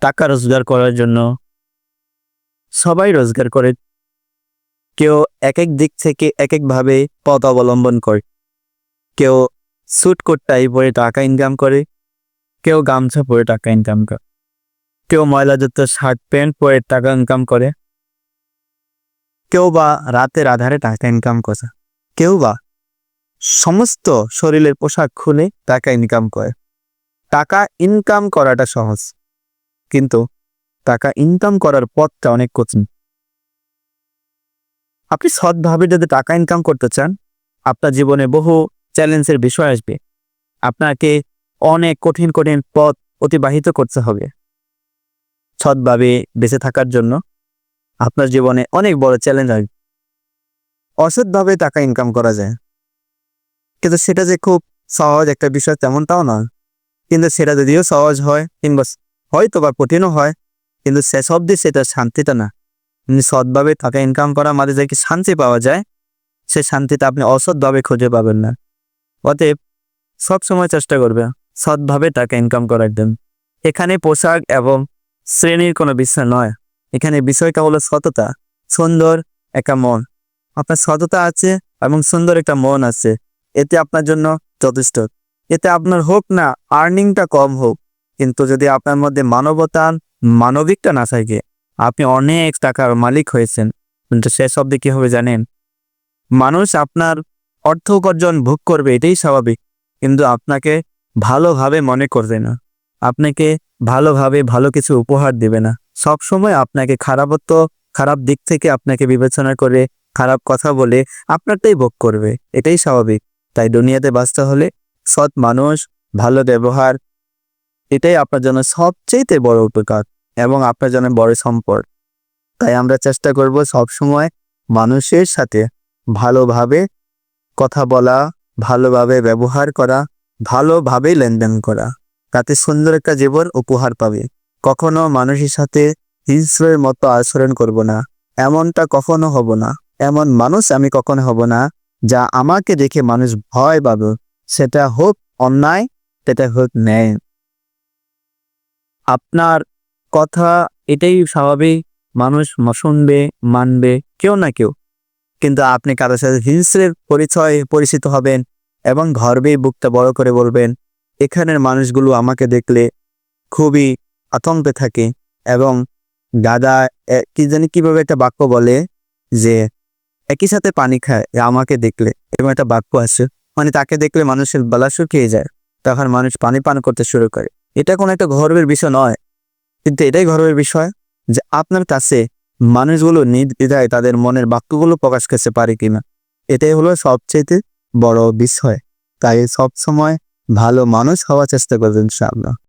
টাকা রোজগার করার জন্য। সবাই রোজগার করে। কেউ এক এক দিক থেকে এক একভাবে পথ অবলম্বন করে। কেউ স্যুট কোটটাই পরে টাকা ইনকাম করে। কেউ গামছা পরে টাকা ইনকাম করে। কেউ ময়লাযুক্ত শার্ট প্যান্ট পরে টাকা ইনকাম করে। কেউ বা রাতের আধারে টাকা ইনকাম করে। কেউ বা সমস্ত শরীরের পোশাক খুলে টাকা ইনকাম করে। টাকা ইনকাম করাটা সহজ। কিন্তু টাকা ইনকাম করার পথটা অনেক কঠিন। আপনি সৎভাবে যদি টাকা ইনকাম করতে চান, আপনার জীবনে বহু চ্যালেঞ্জের বিষয় আসবে। আপনাকে অনেক কঠিন কঠিন পথ অতিবাহিত করতে হবে। সৎভাবে বেঁচে থাকার জন্য আপনার জীবনে অনেক বড় চ্যালেঞ্জ আসবে। অসৎভাবে টাকা ইনকাম করা যায়। কিন্তু সেটা যে খুব সহজ একটা বিষয় তেমনটাও নয়। কিন্তু সেটা যদিও সহজ হয়, কিংবা হয়তো বা কঠিনও হয়, কিন্তু শেষ অবধি সেটা শান্তিটা না। আপনি সৎভাবে টাকা ইনকাম করার মাঝে যে কি শান্তি পাওয়া যায়, সে শান্তিটা আপনি অসৎভাবে খুঁজে পাবেন না। অতএব সবসময় চেষ্টা করবে সৎভাবে টাকা ইনকাম করার জন্য। এখানে পোশাক এবং শ্রেণির কোনো বিষয় নয়। এখানে বিষয়টা হলো সততা, সুন্দর একটা মন। আপনার সততা আছে এবং সুন্দর একটা মন আছে। এতে আপনার জন্য যথেষ্ট। এতে আপনার হোক না আর্নিংটা কম হোক কিন্তু যদি আপনার মধ্যে মানবতা মানবিকটা না থাকে, আপনি অনেক টাকার মালিক হয়েছেন। কিন্তু শেষ অব্দি কি হবে জানেন? মানুষ আপনার অর্থ উপার্জন ভোগ করবে, এটাই স্বাভাবিক। কিন্তু আপনাকে ভালোভাবে মনে করবে না। আপনাকে ভালোভাবে ভালো কিছু উপহার দেবে না। সব সময় আপনাকে খারাপত্ব, খারাপ দিক থেকে আপনাকে বিবেচনা করে, খারাপ কথা বলে আপনারটাই ভোগ করবে। এটাই স্বাভাবিক। তাই দুনিয়াতে বাঁচতে হলে সৎ মানুষ, ভালো ব্যবহার এটাই আপনার জন্য সবচেয়ে বড় উপকার এবং আপনার জন্য বড় সম্পদ। তাই আমরা চেষ্টা করব সব সময় মানুষের সাথে ভালোভাবে কথা বলা, ভালোভাবে ব্যবহার করা, ভালোভাবে লেনদেন করা। তাতে সুন্দর একটা জীবন উপহার পাবে। কখনো মানুষের সাথে হিংস্রের মতো আচরণ করব না। এমনটা কখনো হব না। এমন মানুষ আমি কখনো হব না যা আমাকে দেখে মানুষ ভয় পাবে। সেটা হোক অন্যায়, সেটা হোক ন্যায়। আপনার কথা, এটাই স্বাভাবিক। মানুষ শুনবে, মানবে, কেউ না কেউ। কিন্তু আপনি কারোর সাথে হিংস্রের পরিচয় পরিচিত হবেন এবং গর্বেই বুকটা বড় করে বলবেন, এখানের মানুষগুলো আমাকে দেখলে খুবই আতঙ্কে থাকে। এবং দাদা কি জানি কীভাবে একটা বাক্য বলে যে, একই সাথে পানি খায় আমাকে দেখলে। এবং একটা বাক্য আছে। মানে তাকে দেখলে মানুষের গলা শুকিয়ে যায়। তখন মানুষ পানি পান করতে শুরু করে। এটা কোনো একটা গর্বের বিষয় নয়। কিন্তু এটাই গর্বের বিষয় যে আপনার কাছে মানুষগুলো নির্দ্বিধায় তাদের মনের বাক্যগুলো প্রকাশ করতে পারে কিনা। এটাই হলো সবচেয়ে বড় বিষয়। তাই সবসময় ভালো মানুষ হওয়ার চেষ্টা করবেন ইনশাআল্লাহ।